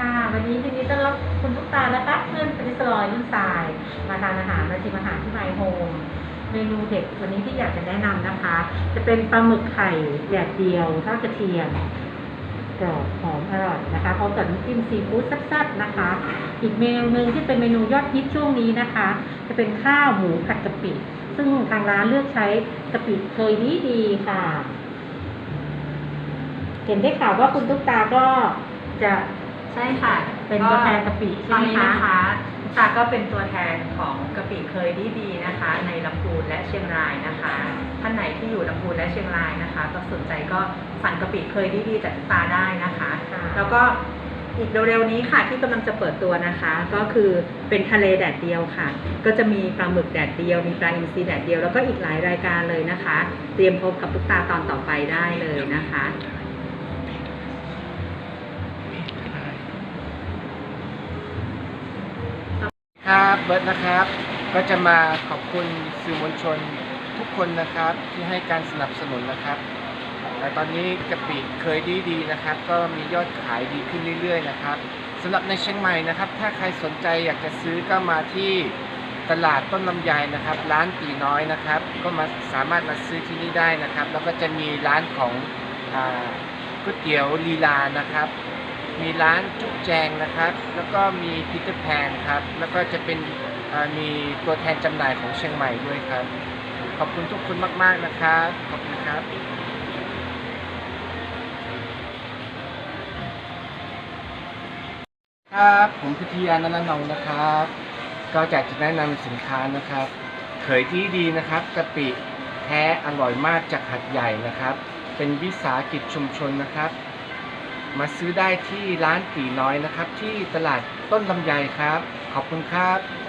ค่ะวันนี้ทีนี้ต้อนรับคุณทุกตาและก็เพื่อนปริสลอยนุ่นทราย มาทานอาหารมาชิมอาหารที่ไมโฮมเมนูเด็ดวันนี้ที่อยากจะแนะนำนะคะ จะเป็นปลาหมึกไข่แดดเดียวทอดกระเทียมกรอบหอมอร่อยนะคะพร้อมกับน้ำจิ้มซีฟู้ดแซ่บๆนะคะ อีกเมนูหนึ่งที่เป็นเมนูยอดฮิตช่วงนี้นะคะ จะเป็นข้าวหมูผัดกะปิซึ่งทางร้านเลือกใช้กะปิเคยดีดีค่ะเห็นได้ข่าวว่าคุณตุ๊กตาก็จะ ใช่ค่ะ เป็นตัวแทนกะปิตใช่อนไหมนี้คะนะคะตาก็เป็นตัวแทนของกะปิเคยดีดีๆนะคะ ในลำพูนและเชียงรายนะคะ ท่านไหนที่อยู่ลำพูนและเชียงรายนะคะ ก็สนใจก็สั่งกะปิเคยดีดีๆจากตาได้นะคะค่ะแล้วก็อีกเร็วๆนี้ค่ะที่กำลังจะเปิดตัวนะคะ ก็คือเป็นทะเลแดดเดียวค่ะ ก็จะมีปลาหมึกแดดเดียว มีปลาอินทรีแดดเดียวแล้วก็อีกหลายรายการเลยนะคะ เตรียมพบกับตุ๊กตาตอนต่อไปได้เลยนะคะ ครับเบิร์ตนะครับ ก็จะมาขอบคุณสื่อมวลชนทุกคนนะครับที่ให้การสนับสนุนนะครับและตอนนี้กะปิเคยดีดีๆนะครับ ก็มียอดขายดีขึ้นเรื่อย ๆ นะครับสำหรับในเชียงใหม่นะครับ ถ้าใครสนใจอยากจะซื้อก็มาที่ตลาดต้นลำไยนะครับ ร้านตีน้อยนะครับ ก็มาสามารถมาซื้อที่นี่ได้นะครับ แล้วก็จะมีร้านของอก๋วยเตี๋ยวลีลานะครับ มีร้านจุ๊แจงนะครับ แล้วก็มีพีเตอร์แพนครับ แล้วก็จะเป็นมีตัวแทนจำหน่ายของเชียงใหม่ด้วยครับ ขอบคุณทุกคนมาก ๆ นะครับ ขอบคุณครับครับผมพิทยานันทนงนะครับ ก็อยากจะแนะนำสินค้านะครับ เขยที่ดีนะครับกะปิแท้อร่อยมากจากหัดใหญ่นะครับ เป็นวิสาหกิจชุมชนนะครับ มาซื้อได้ที่ร้านตีน้อยนะครับ ที่ตลาดต้นลำไยครับ ขอบคุณครับ